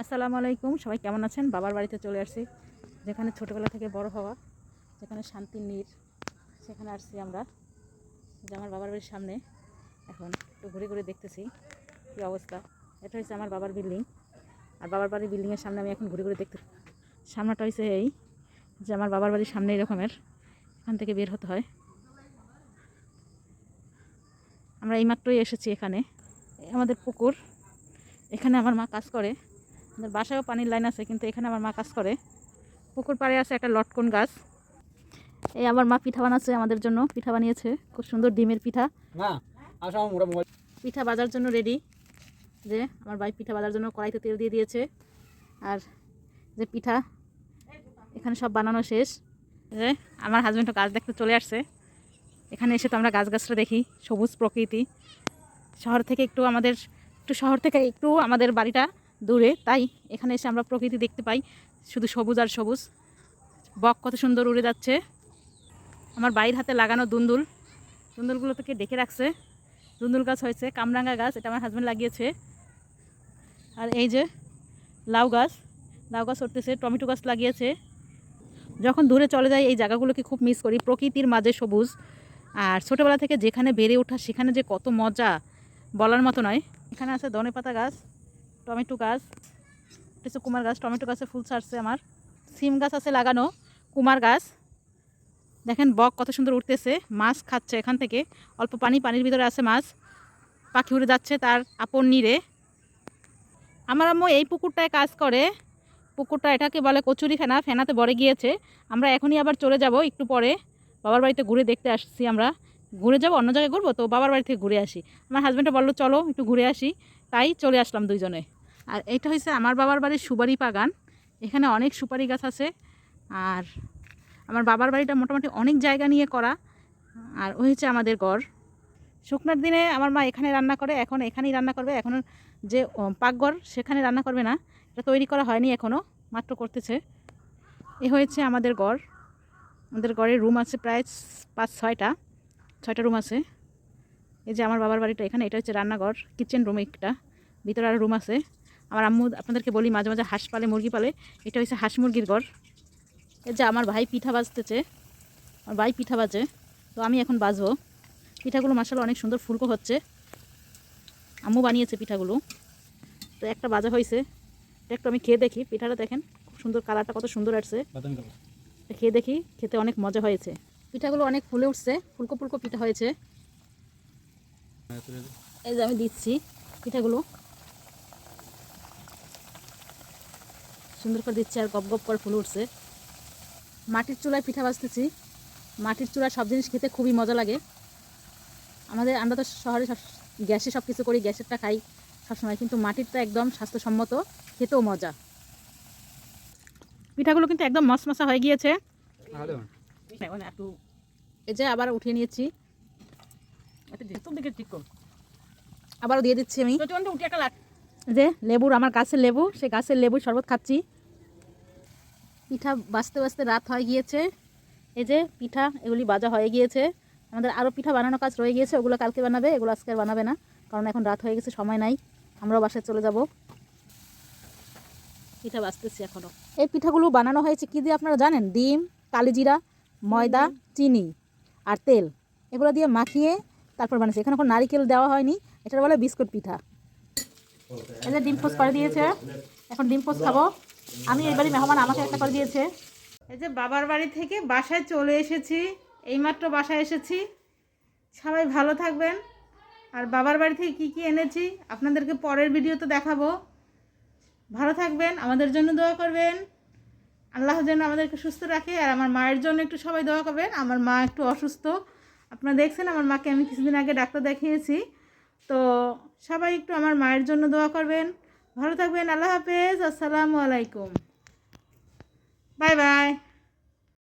আসসালামু আলাইকুম, সবাই কেমন আছেন? বাবার বাড়িতে চলে আসছি, যেখানে ছোটোবেলা থেকে বড় হওয়া, যেখানে শান্তির নীর, সেখানে আসছি আমরা। যে আমার বাবার বাড়ির সামনে, এখন একটু ঘুরে ঘুরে দেখতেছি কী অবস্থা। এটা হচ্ছে আমার বাবার বিল্ডিং, আর বাবার বাড়ির বিল্ডিংয়ের সামনে আমি এখন ঘুরে ঘুরে দেখতে, সামনাটা হয়েছে এই, যে আমার বাবার বাড়ির সামনে এরকমের এখান থেকে বের হতে হয়। আমরা এইমাত্রই এসেছি এখানে আমাদের পুকুর, এখানে আমার মা কাজ করে। আমাদের বাসায়ও পানির লাইন আছে কিন্তু এখানে আমার মা কাজ করে। পুকুর পাড়ে আছে একটা লটকন গাছ। এই আমার মা পিঠা বানাচ্ছে আমাদের জন্য পিঠা বানিয়েছে। খুব সুন্দর ডিমের পিঠা। পিঠা বাজার জন্য রেডি যে আমার ভাই পিঠা বাজার জন্য কড়াইতে তেল দিয়ে দিয়েছে। আর যে পিঠা এখানে সব বানানো শেষ। যে আমার হাজব্যান্ডও গাছ দেখতে চলে আসছে। এখানে এসে তো আমরা গাছ গাছটা দেখি সবুজ প্রকৃতি। শহর থেকে একটু আমাদের একটু শহর থেকে একটু আমাদের বাড়িটা দূরে। তাই এখানে এসে আমরা প্রকৃতি দেখতে পাই। শুধু সবুজ আর সবুজ। বক কত সুন্দর উড়ে যাচ্ছে। আমার বাড়ির হাতে লাগানো দুন্দুল। দুন্দুলগুলো থেকে ডেকে রাখছে। দুন্দুল গাছ হয়েছে কামরাঙ্গা গাছ, এটা আমার হাজব্যান্ড লাগিয়েছে। আর এই যে লাউ গাছ। লাউ গাছ উঠতেছে, টমেটো গাছ লাগিয়েছে। যখন দূরে চলে যাই, এই জায়গাগুলোকে খুব মিস করি। প্রকৃতির মাঝে সবুজ। আর ছোটোবেলা থেকে যেখানে বেড়ে ওঠা, সেখানে যে কত মজা বলার মতো নয়। এখানে আছে ধনে পাতা গাছ। টমেটো গাছ, কিছু কুমার গাছ, টমেটো গাছে ফুল ছাড়ছে আমার। সিম গাছ আছে লাগানো, কুমার গাছ। দেখেন বক কত সুন্দর উঠতেছে, মাছ খাচ্ছে এখান থেকে। অল্প পানি, পানির ভিতরে আছে মাছ। পাখি উড়ে যাচ্ছে তার আপন নীরে। আমার আম্মু এই পুকুরটায় কাজ করে। পুকুরটা এটাকে বলে কচুরি ফেনা, ফেনাতে বড়ে গিয়েছে। আমরা এখনই আবার চলে যাব একটু পরে। বাবার বাড়িতে ঘুরে দেখতে আসছি আমরা। ঘুরে যাব, অন্য জায়গায় ঘুরবো? তো বাবার বাড়ি থেকে ঘুরে আসি। আমার হাজব্যান্ডে বলল, চলো, একটু ঘুরে আসি। তাই চলে আসলাম দুইজনে। আর এটা হয়েছে আমার বাবার বাড়ির সুপারি বাগান। এখানে অনেক সুপারি গাছ আছে। আর আমার বাবার বাড়িটা মোটামুটি অনেক জায়গা নিয়ে করা। আর ওই হচ্ছে আমাদের ঘর। শুকনার দিনে আমার মা এখানে রান্না করে, এখন এখানেই রান্না করবে। এখন যে পাকঘর, সেখানে রান্না করবে না। এটা তৈরি করা হয়নি এখনও মাত্র করতেছে। এ হয়েছে আমাদের ঘর। আমাদের ঘরের রুম আছে প্রায় পাঁচ, ছয়টা। ছয়টা রুম আছে। এই যে আমার বাবার বাড়িটা এখানে, এটা হচ্ছে রান্নাঘর, কিচেন রুম একটা। ভিতরে আরও রুম আছে। আমার আম্মু আপনাদেরকে বলি মাঝে মাঝে হাঁস পালে মুরগি পালে এটা হচ্ছে হাঁস মুরগির ঘর এই যে আমার ভাই পিঠা বাজতেছে আমার ভাই পিঠা বাজে তো আমি এখন বাজবো। পিঠাগুলো মাসাল অনেক সুন্দর ফুলকো হচ্ছে। আম্মু বানিয়েছে পিঠাগুলো। তো একটা বাজা হয়েছে একটু আমি খেয়ে দেখি। পিঠাটা দেখেন খুব সুন্দর কালারটা কত সুন্দর আসছে। খেয়ে দেখি খেতে অনেক মজা হয়েছে। পিঠাগুলো অনেক ফুলে উঠছে ফুলকো ফুলকো পিঠা হয়েছে। এই যে আমি দিচ্ছি পিঠাগুলো। সুন্দর করে দিচ্ছে আর গপ গপ করে ফুল উঠছে। মাটির চুলায় পিঠা বাজতেছি। মাটির চুলায় সব জিনিস খেতে খুবই মজা লাগে। আমাদের আমরা তো শহরে সব গ্যাসে সব কিছু করি গ্যাসেরটা খাই সবসময় কিন্তু মাটিরটা একদম স্বাস্থ্যসম্মত খেতেও মজা। পিঠাগুলো কিন্তু একদম মশমশা হয়ে গিয়েছে। আরে এই যে আবার উঠিয়ে নিয়েছি। আবারও দিয়ে দিচ্ছি আমি। উঠে একটা যে লেবুর আমার গাছের লেবু সে গাছের লেবুর শরবত খাচ্ছি। পিঠা বাঁচতে বাঁচতে রাত হয়ে গিয়েছে। এই যে পিঠা এগুলি বাজা হয়ে গিয়েছে। আমাদের আরও পিঠা বানানোর কাজ রয়ে গিয়েছে ওগুলো কালকে বানাবে এগুলো আজকে আর বানাবে না কারণ এখন রাত হয়ে গেছে সময় নাই। আমরাও বাসায় চলে যাব। পিঠা বাঁচতেছি এখনও এই পিঠাগুলো বানানো হয়েছে কী দিয়ে আপনারা জানেন? ডিম কালিজিরা ময়দা চিনি আর তেল। এগুলো দিয়ে মাখিয়ে তারপর বানিয়েছে এখানে এখন নারিকেল দেওয়া হয়নি এটা বলে বিস্কুট পিঠা। এই যে ডিম পোস্ট করে দিয়েছে, এখন ডিম পোস্ট খাব। আমি এবারই মেহমান আমাকে একটা করে দিয়েছে। এই যে বাবার বাড়ি থেকে বাসায় চলে এসেছি, এইমাত্র বাসায় এসেছি। সবাই ভালো থাকবেন। আর বাবার বাড়ি থেকে কী কী এনেছি, আপনাদেরকে পরের ভিডিওতে দেখাবো। ভালো থাকবেন, আমাদের জন্য দোয়া করবেন। আল্লাহ যেন আমাদেরকে সুস্থ রাখে, আর আমার মায়ের জন্য একটু সবাই দোয়া করবেন। আমার মা একটু অসুস্থ। আপনারা দেখছেন, আমার মাকে আমি কিছুদিন আগে ডাক্তার দেখিয়েছি। তো সবাই একটু আমার মায়ের জন্য দোয়া করবেন। ভালো থাকবেন, আল্লাহ হাফেজ, আসসালামু আলাইকুম। Bye bye.